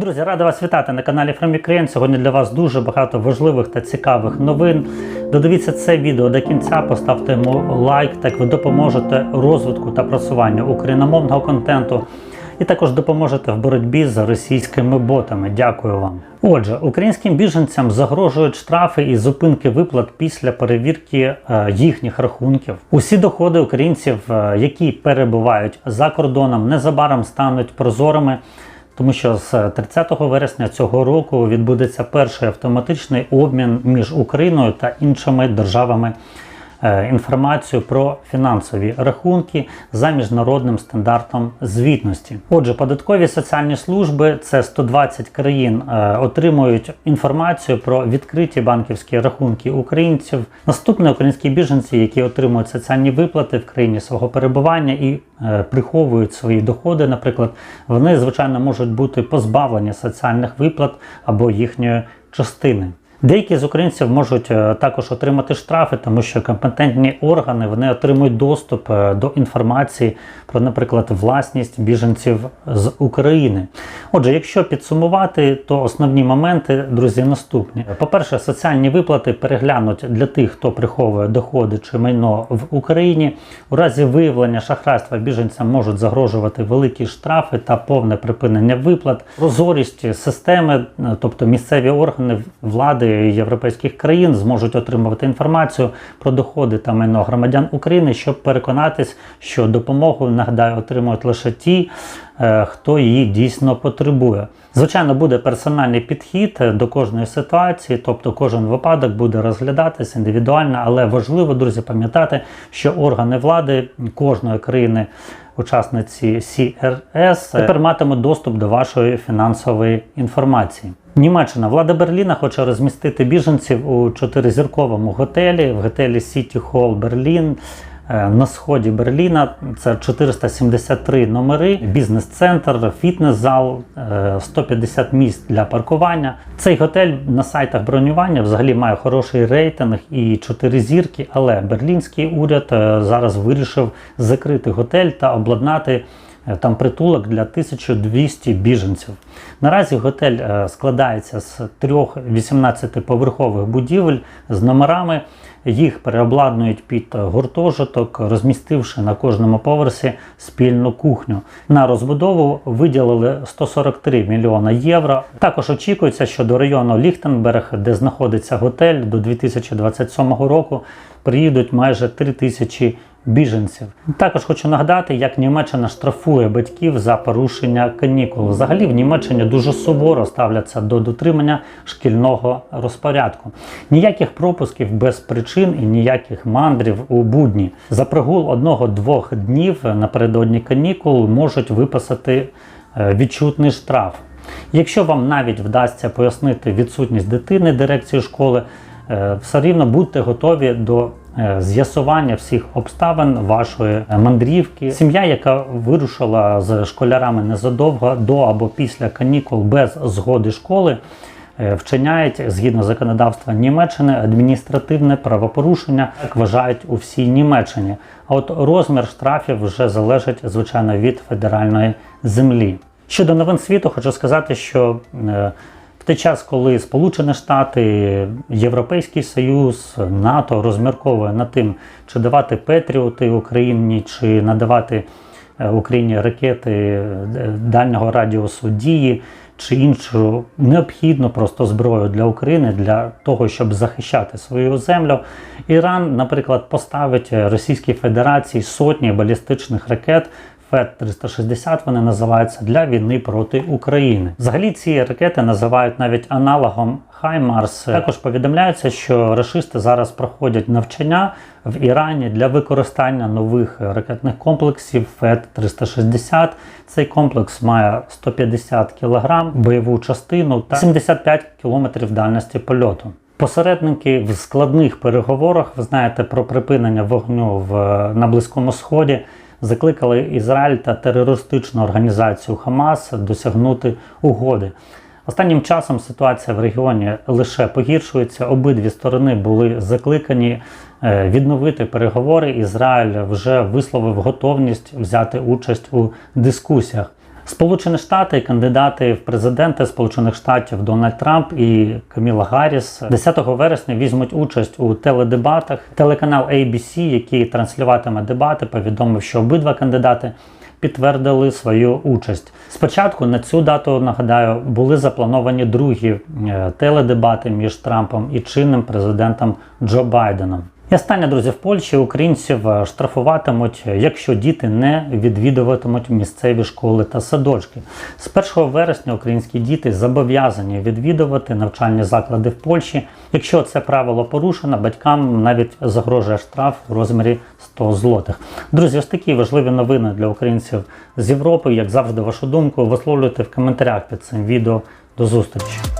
Друзі, рада вас вітати на каналі From Ukraine. Сьогодні для вас дуже багато важливих та цікавих новин. Додивіться це відео до кінця, поставте йому лайк, так ви допоможете розвитку та просуванню україномовного контенту. І також допоможете в боротьбі з російськими ботами. Дякую вам. Отже, українським біженцям загрожують штрафи і зупинки виплат після перевірки е, їхніх рахунків. Усі доходи українців, е, які перебувають за кордоном, незабаром стануть прозорими. Тому що з 30 вересня цього року відбудеться перший автоматичний обмін між Україною та іншими державами е, інформацією про фінансові рахунки за міжнародним стандартом звітності. Отже, податкові соціальні служби це 120 країн е, отримують інформацію про відкриті банківські рахунки українців. Наступне українські біженці, які отримують соціальні виплати в країні свого перебування і е, приховують свої доходи, наприклад, вони звичайно можуть бути позбавлені соціальних виплат або їхньої частини. Деякі з українців можуть е, також отримати штрафи, тому що компетентні органи вони отримують доступ е, до інформації про, наприклад, власність біженців з України. Отже, якщо підсумувати, то основні моменти, друзі, наступні: по-перше, соціальні виплати переглянуть для тих, хто приховує доходи чи майно в Україні. У разі виявлення шахрайства біженцям можуть загрожувати великі штрафи та повне припинення виплат, прозорість системи, е, тобто місцеві органи влади європейських країн зможуть отримувати інформацію про доходи та майно громадян України, щоб переконатись, що допомогу нагадаю отримують лише ті, е, хто її дійсно потребує. Звичайно, буде персональний підхід до кожної ситуації, тобто кожен випадок буде розглядатись індивідуально, але важливо, друзі, пам'ятати, що органи влади кожної країни. Учасниці CRS тепер матимуть доступ до вашої фінансової інформації. Німеччина влада Берліна хоче розмістити біженців у чотиризірковому готелі в готелі City Hall Берлін. Е, На сході Берліна це 473 номери, бізнес-центр, фітнес-зал, е, 150 місць для паркування. Цей готель на сайтах бронювання взагалі має хороший рейтинг і 4 зірки, але берлінський уряд е, зараз вирішив закрити готель та обладнати е, там притулок для 1200 біженців. Наразі готель е, складається з трьох 18-поверхових будівель з номерами. Їх переобладнують під гуртожиток, розмістивши на кожному поверсі спільну кухню. На розбудову виділили 143 мільйона євро. Також очікується, що до району Ліхтенберг, де знаходиться готель, до 2027 року приїдуть майже 3 тисячі біженців. Також хочу нагадати, як Німеччина штрафує батьків за порушення канікул. Взагалі в Німеччині дуже суворо ставляться до дотримання шкільного розпорядку. Ніяких пропусків без причин і ніяких мандрів у будні. За прогул одного-двох днів напередодні канікул можуть виписати е, відчутний штраф. Якщо вам навіть вдасться пояснити відсутність дитини дирекції школи, е, все рівно будьте готові до з'ясування всіх обставин вашої е, мандрівки. Сім'я, яка вирушила з школярами незадовго до або після канікул без згоди школи. е, Вчиняють згідно законодавства Німеччини адміністративне правопорушення, як вважають у всій Німеччині. А от розмір штрафів вже залежить звичайно від федеральної землі. Щодо новин світу, хочу сказати, що е, в той час, коли Сполучені Штати, Європейський Союз, НАТО розмірковує над тим, чи давати Петріоти Україні, чи надавати е, Україні ракети е, дальнього радіусу дії, чи іншу необхідну просто зброю для України для того, щоб захищати свою землю. Іран, наприклад, поставить Російській Федерації сотні балістичних ракет. ФЕД-360 вони називаються для війни проти України. Взагалі ці ракети називають навіть аналогом Хаймарс. Також повідомляється, що рашисти зараз проходять навчання в Ірані для використання нових ракетних комплексів ФЕД-360. Цей комплекс має 150 кг бойову частину та 75 км дальності польоту. Посередники в складних переговорах, ви знаєте, про припинення вогню в, на Близькому Сході закликали Ізраїль та терористичну організацію Хамас досягнути угоди. Останнім часом ситуація в регіоні лише погіршується. Обидві сторони були закликані е, відновити переговори. Ізраїль вже висловив готовність взяти участь у дискусіях. Сполучені Штати і кандидати в президенти Сполучених Штатів Дональд Трамп і Каміла Гарріс 10 вересня візьмуть участь у теледебатах. Телеканал ABC, який транслюватиме дебати, повідомив, що обидва кандидати підтвердили свою участь. Спочатку на цю дату нагадаю були заплановані другі е, теледебати між Трампом і чинним президентом Джо Байденом. І останнє, друзі, в Польщі українців е, штрафуватимуть, якщо діти не відвідуватимуть місцеві школи та садочки. З 1 вересня українські діти зобов'язані відвідувати навчальні заклади в Польщі. Якщо це правило порушено, батькам навіть загрожує штраф у розмірі 100 злотих. Друзі, ось такі важливі новини для українців з Європи. Як завжди, вашу думку висловлюйте в коментарях під цим відео. До зустрічі!